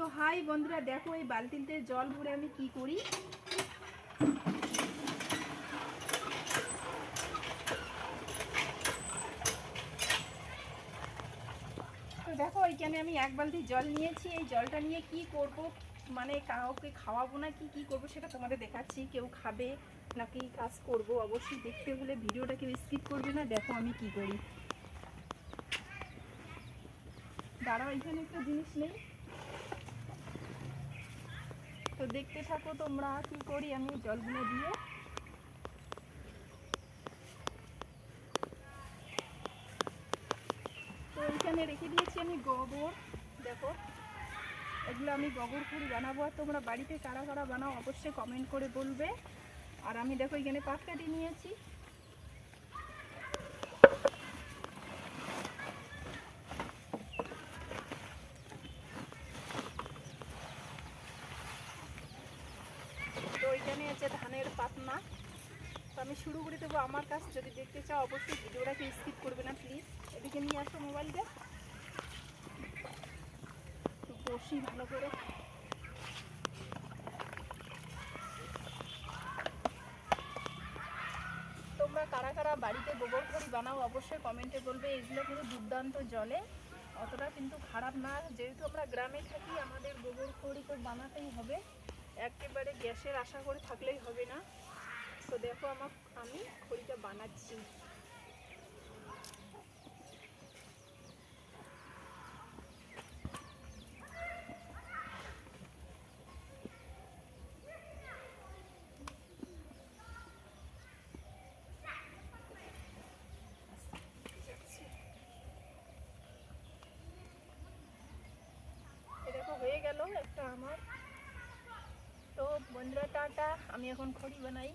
তো হাই বন্ধুরা, দেখো এই বালতিতে জল ভরে আমি কি করি? তো দেখো, এইখানে আমি এক বালতি জল নিয়েছি। এই জলটা নিয়ে কি করব? মানে কাউকে খাওয়াবো না কি কি করব সেটা তোমাদের দেখাচ্ছি। কেউ খাবে নাকি কাজ করব? অবশ্যই দেখতে হলে ভিডিওটা কেউ স্কিপ করবে না। দেখো আমি কি করি। দাঁড়াও, এখানে একটা জিনিস নেই। তো দেখতে থাকো তোমরা কি করি আমি জলগুলো দিয়ে। তো এখানে রেখে দিয়েছি আমি গোবর। দেখো, এগুলো আমি গোবর খুঁড়ি বানাবো। আর তোমরা বাড়িতে কারা কারা বানাও অবশ্যই কমেন্ট করে বলবে। আর আমি দেখো এখানে পাটকাটি নিয়েছি। তো এখানে আছে ধানের পাতনা, তো আমি শুরু করে দেবো আমার কাজ। যদি দেখতে চাও, অবশ্যই ভিডিওটাকে স্কিপ করবে না প্লিজ এদিকে নিয়ে আসো মোবাইলটা। বসি ভালো করে। তোমরা কারা কারা বাড়িতে গোবর খড়ি বানাও, অবশ্যই কমেন্টে বলবে। এগুলো কিন্তু দুর্দান্ত জলে। অতটা কিন্তু খারাপ না। যেহেতু আমরা গ্রামে থাকি, আমাদের গোবর খড়ি তো বানাতেই হবে। একেবারে গ্যাসের আশা করে থাকলেই হবে না। তো দেখো আমার, আমি খড়িটা বানাচ্ছি। হয়ে গেল একটা আমার তো বন্ধুরা টাটা। আমি এখন খড়ি বানাই।